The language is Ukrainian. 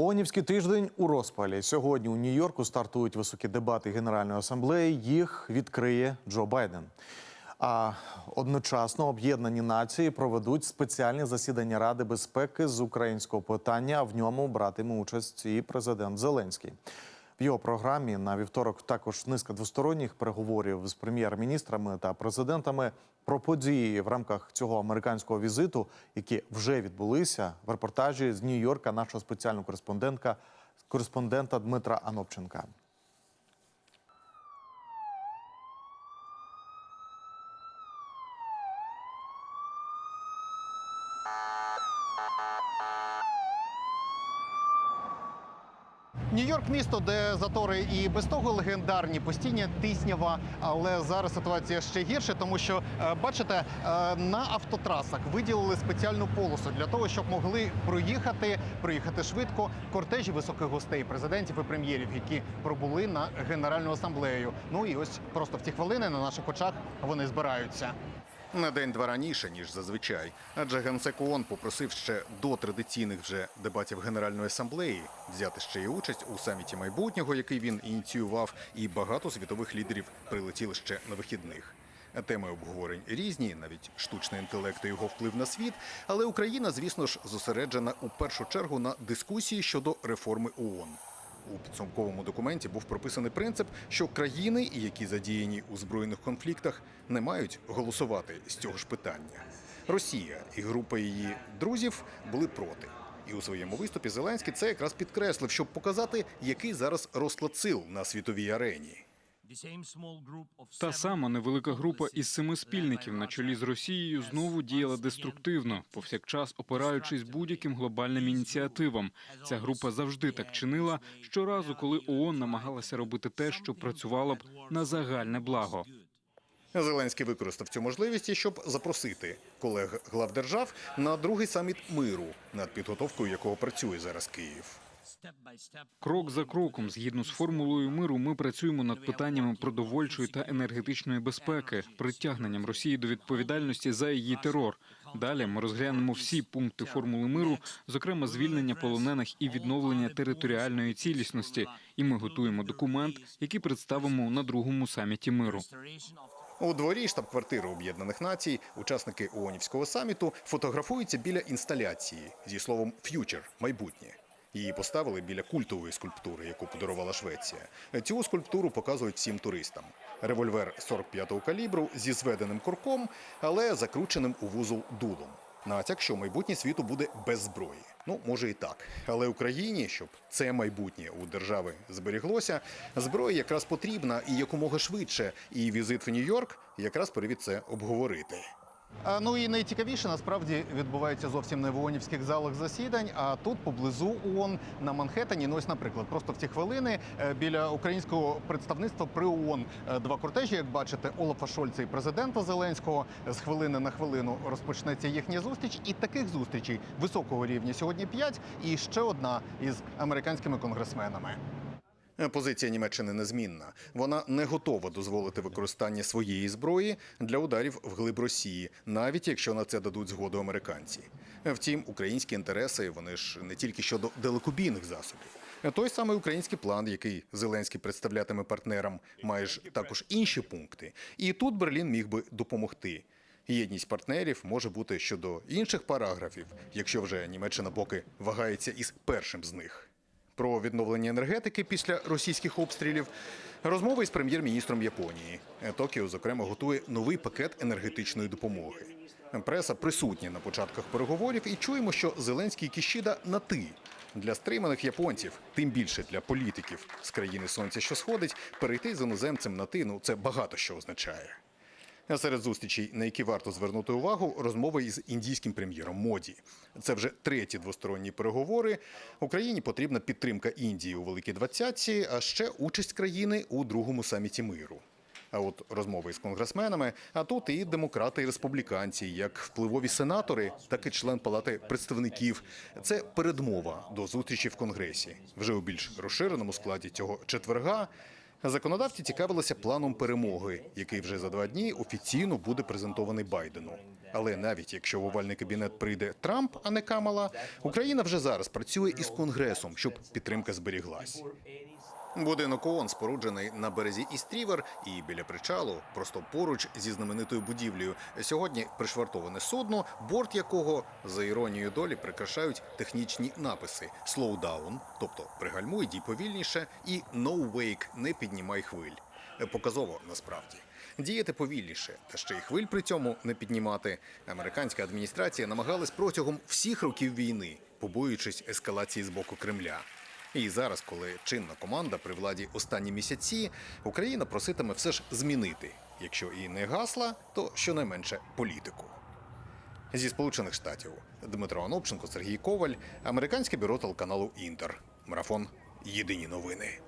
ООНівський тиждень у розпалі. Сьогодні у Нью-Йорку стартують високі дебати Генеральної асамблеї. Їх відкриє Джо Байден. А одночасно об'єднані нації проведуть спеціальне засідання Ради безпеки з українського питання. В ньому братиме участь і президент Зеленський. В його програмі на вівторок також низка двосторонніх переговорів з прем'єр-міністрами та президентами про події в рамках цього американського візиту, які вже відбулися в репортажі з Нью-Йорка нашого спеціального кореспондентка кореспондента Дмитра Анопченка. Нью-Йорк місто, де затори і без того легендарні, постійні тиснява. Але зараз ситуація ще гірше, тому що е, бачите, е, на автотрасах виділили спеціальну полосу для того, щоб могли проїхати, проїхати швидко кортежі високих гостей, президентів і прем'єрів, які пробули на генеральну асамблею. Ну і ось просто в ці хвилини на наших очах вони збираються. На день-два раніше, ніж зазвичай, адже генсек ООН попросив ще до традиційних вже дебатів Генеральної асамблеї взяти ще й участь у саміті майбутнього, який він ініціював, і багато світових лідерів прилетіли ще на вихідних. Теми обговорень різні, навіть штучний інтелект і його вплив на світ. Але Україна, звісно ж, зосереджена у першу чергу на дискусії щодо реформи ООН. У підсумковому документі був прописаний принцип, що країни, які задіяні у збройних конфліктах, не мають голосувати з цього ж питання. Росія і група її друзів були проти. І у своєму виступі Зеленський це якраз підкреслив, щоб показати, який зараз розклад сил на світовій арені. Та сама невелика група із семи спільників на чолі з Росією знову діяла деструктивно, повсякчас опираючись будь-яким глобальним ініціативам. Ця група завжди так чинила щоразу, коли ООН намагалася робити те, що працювало б на загальне благо. Зеленський використав цю можливість, щоб запросити колег глав держав на другий саміт миру, над підготовкою якого працює зараз Київ. Крок за кроком, згідно з формулою миру, ми працюємо над питаннями продовольчої та енергетичної безпеки, притягненням Росії до відповідальності за її терор. Далі ми розглянемо всі пункти формули миру, зокрема звільнення полонених і відновлення територіальної цілісності. І ми готуємо документ, який представимо на другому саміті миру. У дворі штаб-квартири Об'єднаних Націй учасники ООНівського саміту фотографуються біля інсталяції зі словом «ф'ючер» – майбутнє. Її поставили біля культової скульптури, яку подарувала Швеція. Цю скульптуру показують всім туристам. Револьвер 45-го калібру зі зведеним курком, але закрученим у вузол дулом. Натяк, що майбутнє світу буде без зброї. Ну, може і так. Але Україні, щоб це майбутнє у держави зберіглося, зброя якраз потрібна і якомога швидше. І візит в Нью-Йорк якраз привід це обговорити. А, Ну і найцікавіше насправді відбувається зовсім не в ООНівських залах засідань, а тут поблизу ООН на Манхеттені. Ну ось, наприклад, просто в ці хвилини е, біля українського представництва при ООН е, два кортежі, як бачите, Олафа Шольца і президента Зеленського. З хвилини на хвилину розпочнеться їхня зустріч. І таких зустрічей високого рівня сьогодні п'ять. І ще одна із американськими конгресменами. Позиція Німеччини незмінна. Вона не готова дозволити використання своєї зброї для ударів в глиб Росії, навіть якщо на це дадуть згоду американці. Втім, українські інтереси вони ж не тільки щодо далекобійних засобів. Той самий український план, який Зеленський представлятиме партнерам, має ж також інші пункти. І тут Берлін міг би допомогти. Єдність партнерів може бути щодо інших параграфів, якщо вже Німеччина поки вагається із першим з них про відновлення енергетики після російських обстрілів. Розмови із прем'єр-міністром Японії. Токіо, зокрема, готує новий пакет енергетичної допомоги. Преса присутня на початках переговорів і чуємо, що Зеленський і Кішіда на ти. Для стриманих японців, тим більше для політиків з країни сонця, що сходить, перейти з іноземцем на ти, ну це багато що означає. Серед зустрічей, на які варто звернути увагу, розмови із індійським прем'єром Моді. Це вже треті двосторонні переговори. Україні потрібна підтримка Індії у Великій Двадцятці, а ще участь країни у другому саміті миру. А от розмови із конгресменами, а тут і демократи, і республіканці, як впливові сенатори, так і член палати представників. Це передмова до зустрічі в конгресі. Вже у більш розширеному складі цього четверга. Законодавці цікавилися планом перемоги, який вже за два дні офіційно буде презентований Байдену. Але навіть якщо в овальний кабінет прийде Трамп, а не Камала, Україна вже зараз працює із Конгресом, щоб підтримка зберіглась. Будинок ООН споруджений на березі Істрівер і біля причалу, просто поруч зі знаменитою будівлею. Сьогодні пришвартоване судно, борт якого за іронією долі прикрашають технічні написи: «Slow down», тобто пригальмуй, дій повільніше, і «No wake» – не піднімай хвиль. Показово насправді. Діяти повільніше, та ще й хвиль при цьому не піднімати. Американська адміністрація намагалась протягом всіх років війни, побоюючись ескалації з боку Кремля. І зараз, коли чинна команда при владі останні місяці, Україна проситиме все ж змінити, якщо і не гасла, то щонайменше політику. Зі Сполучених Штатів Дмитро Анопченко, Сергій Коваль, американське бюро телеканалу Інтер. Марафон. Єдині новини.